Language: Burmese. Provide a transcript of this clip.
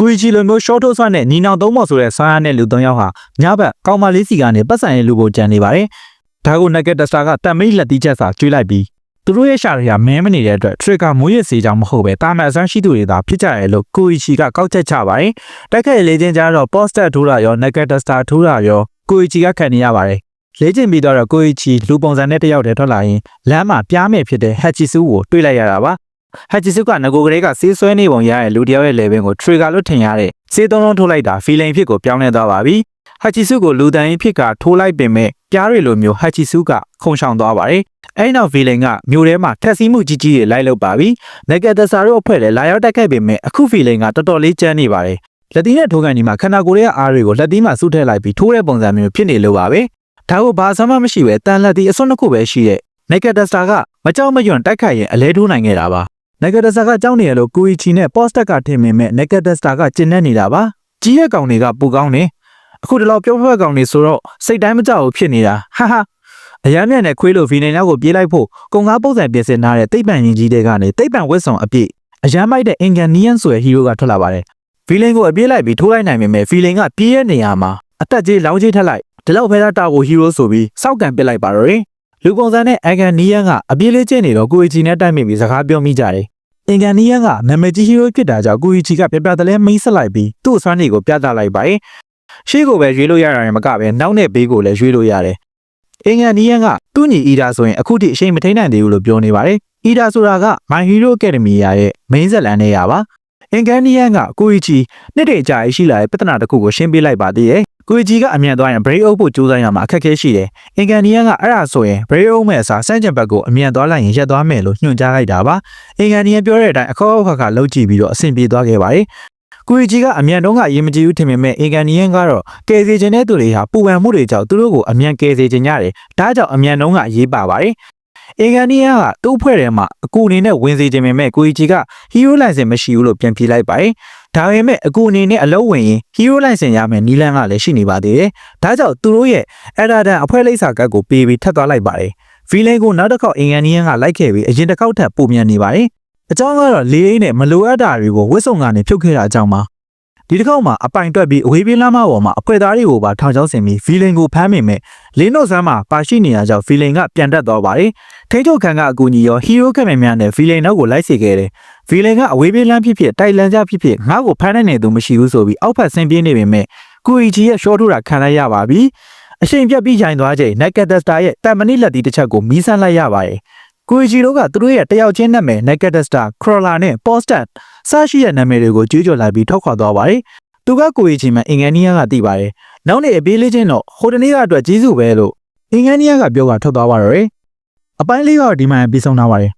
ကိုကြီးလိုမျိုး short ထုတ်ဆွနဲ့ညီနောင်သုံးမော်ဆိုတဲ့ဆားရတဲ့လူ၃ယောက်ဟာညဘက်ကောင်မလေးစီကနေပတ်စံရဲ့လူကိုကြံနေပါတယ်ဒါကို Naked Tester ကတံမိတ်လက်တီးချက်စာကျွေးလိုက်ပြီးသူတို့ရဲ့ရှာတွေကမဲမနေတဲ့အတွက် trigger မိုးရစေကြောင်မဟုတ်ပဲတာမန်အစမ်းရှိသူတွေသာဖြစ်ကြတယ်လို့ကိုကြီးကကောက်ချက်ချပါတယ်တိုက်ခိုက်လေချင်းကြတော့ poster ထိုးတာရော Naked Tester ထိုးတာရောကိုကြီးကခံနေရပါတယ်လေ့ကျင့်ပြီးတော့ကိုကြီးချီလူပုံစံနဲ့တယောက်တည်းထွက်လာရင်လမ်းမှာပြားမဲ့ဖြစ်တဲ့ဟက်ချီဆူကိုတွေ့လိုက်ရတာပါ ဟက်ချီဆူကငကိုကလေးကစေးဆွဲနေပုံရတဲ့လူတယောက်ရဲ့ level ကို trigger လို့ထင်ရတဲ့စေးသုံးလုံးထိုးလိုက်တာ feeling ဖြစ်ကိုပြောင်းလဲသွားပါပြီဟက်ချီဆူကိုလူတန်ရင်ဖြစ်ကထိုးလိုက်ပင်မဲ့ပြားတွေလိုမျိုးဟက်ချီဆူကခုံရှောင်သွားပါတယ်အဲ့နောက် feeling ကမျိုးထဲမှာထက်စီးမှုကြီးကြီးတွေလိုက်လုပ်ပါပြီ negative စာတို့အဖွဲ့လည်းလာရောက်တက်ခဲ့ပေမဲ့အခု feeling ကတော်တော်လေးကျန်းနေပါတယ်လက်သီးနဲ့ထိုးကန်ဒီမှာခန္ဓာကိုယ်ရဲ့အားတွေကိုလက်သီးမှာစုထည့်လိုက်ပြီးထိုးတဲ့ပုံစံမျိုးဖြစ်နေလို့ပါပဲဒါကိုဘာမှမရှိပဲတန်လက်သီးအစွန်းတစ်ခုပဲရှိတဲ့ negative စာကမကြောက်မရွံ့တိုက်ခိုက်ရင်အလဲထိုးနိုင်ခဲ့တာပါ negative စာကကြောက်နေရလို့ကိုအီချီနဲ့ post ကထင်မိမဲ့ negative စာကကျင်နေနေတာပါကြီးရဲ့ကောင်တွေကပူကောင်းနေအခုဒီလောက်ပြောဖက်ကောင်တွေဆိုတော့စိတ်တိုင်းမကြောက်ဘူးဖြစ်နေတာဟာဟာအရမ်းမြတ်နဲ့ခွေးလိုဗီနေနောက်ကိုပြေးလိုက်ဖို့ကုံကားပုံစံပြင်ဆင်ထားတဲ့တိတ်ပန်ရင်ကြီးတွေကနေတိတ်ပန်ဝက်ဆောင်အပြည့်အရမ်းမိုက်တဲ့အင်ကန်နီယန်ဆိုတဲ့ဟီးရိုးကထွက်လာပါတယ်ဖီလင်ကိုအပြေးလိုက်ပြီးထိုးလိုက်နိုင်ပေမဲ့ဖီလင်ကပြေးရဲ့နေရာမှာအသက်ကြီးလောင်းကြီးထက်လိုက်ဒီလောက်ဖဲတာတာကိုဟီးရိုးဆိုပြီးစောက်ကန်ပစ်လိုက်ပါတော့တယ် လူပုံစံနဲ့အင်ကန်နီယန်ကအပြေးလေးကျင့်နေတော့ကိုအီချီနဲ့တိုက်မိပြီးစကားပြောမိကြတယ်အင်ကန်နီယန်ကနာမည်ကြီးဟီးရိုးဖြစ်တာကြောင့်ကိုအီချီကပြပြတလဲမိတ်ဆက်လိုက်ပြီးသူ့အစွမ်းတွေကိုပြသလိုက်ပါတယ်ရှေ့ကိုပဲရွေးလို့ရတာရင်မကပဲနောက်နဲ့ဘေးကိုလည်းရွေးလို့ရတယ်အင်ကန်နီယန်ကသူ့ညီအီဒါဆိုရင်အခုထိအချိန်မထိန်နိုင်သေးဘူးလို့ပြောနေပါတယ်အီဒါဆိုတာက My Hero Academia ရဲ့ main ဇာတ်လမ်းနေရပါအင်ကန်နီယန်ကကိုအီချီနှစ်တည်းကြာရှိလာတဲ့ပြဿနာတစ်ခုကိုရှင်းပြလိုက်ပါသေးတယ် ကိုကြီးကအမြန်သွားရင် break out ဖို့ကြိုးစားရမှာအခက်အခဲရှိတယ်။အင်ကန်နီယန်ကအဲ့ဒါဆိုရင် break out မဲ့အစားစန့်ကျင်ဘက်ကိုအမြန်သွားလိုက်ရင်ရက်သွားမယ်လို့ညွှန်ကြားလိုက်တာပါ။အင်ကန်နီယန်ပြောတဲ့အတိုင်းအခေါက်အခါခါလှုပ်ကြည့်ပြီးတော့အဆင်ပြေသွားခဲ့ပါတယ်။ကိုကြီးကအမြန်တုန်းကအရင်မကြည့်ဘူးထင်ပေမဲ့အင်ကန်နီယန်ကတော့ကယ်စီခြင်းတဲ့သူတွေဟာပူပန်မှုတွေကြောင့်သူတို့ကိုအမြန်ကယ်စီခြင်းရတယ်။ဒါကြောင့်အမြန်တုန်းကအရေးပါပါတယ်။အင်ကန်နီယန်ကသူ့ဖွဲ့ထဲမှာအကူအနေနဲ့ဝင်စေခြင်းပေမဲ့ကိုကြီးကဟီးရိုးလိုင်စင်မရှိဘူးလို့ပြန်ပြေးလိုက်ပါတယ်။ ဒါပေမဲ့အကူအနေနဲ့အလုံးဝင်ရင်ဟီးရိုးလိုင်စင်ရမယ်နီလန်ကလည်းရှိနေပါသေးတယ်။ဒါကြောင့်သူတို့ရဲ့အဲ့ဒါတန်အဖွဲလိပ်စာကတ်ကိုပေးပြီးထပ်သွားလိုက်ပါတယ်။ဖီလင်ကိုနောက်တစ်ခေါက်အင်ကန်နီယန်ကလိုက်ခဲ့ပြီးအရင်တစ်ခေါက်ထပ်ပုံမြန်နေပါတယ်။အကြောင်းကတော့လေးအိမ်နဲ့မလိုအပ်တာတွေကိုဝစ်စုံကနေဖြုတ်ခဲ့တာအကြောင်းပါ။ဒီတစ်ခေါက်မှာအပိုင်တွက်ပြီးအဝေးပြေးလမ်းမပေါ်မှာအဖွဲသားတွေကိုပါထောင်ချောင်းဆင်ပြီးဖီလင်ကိုဖမ်းမိမဲ့လင်းတို့ဆန်းမှာပါရှိနေရကြောင့်ဖီလင်ကပြန်တက်သွားပါတယ်။ထိန်းချုပ်ခံကအကူကြီးရောဟီးရိုးကမယ်များနဲ့ဖီလင်နောက်ကိုလိုက်စေခဲ့တယ်။ ဖီလင်ကအဝေးပြေးလမ်းဖြစ်ဖြစ်တိုက်လန်ကြဖြစ်ဖြစ်ငါ့ကိုဖမ်းနိုင်နေသူမရှိဘူးဆိုပြီးအောက်ဖက်ဆင်းပြေးနေပေမဲ့ကူအီချီရဲ့ရှော့ထိုးတာခံလိုက်ရပါပြီ။အချိန်ပြတ်ပြီးရိုင်သွားချိန်နက်ကက်တစတာရဲ့တန်မဏိလက်တီးတစ်ချက်ကိုမီးဆန်းလိုက်ရပါတယ်။ကိုဂျီတို့ကသူတို့ရဲ့တယောက်ချင်းနာမည် Naked Star, Crawler နဲ့ Postat စရှိတဲ့နာမည်တွေကိုကြွေးကြော်လိုက်ပြီးထောက်ခွာသွားပါတယ်။သူကကိုဂျီမှအင်္ဂနီးယားကသိပါတယ်။နောက်နေ့အပေးလေးချင်းတော့ဟိုတနေ့ကအတွက်ကျေးဇူးပဲလို့အင်္ဂနီးယားကပြောကထွက်သွားပါတော့တယ်။အပိုင်းလေးကတော့ဒီမှာပြီးဆုံးထားပါတယ်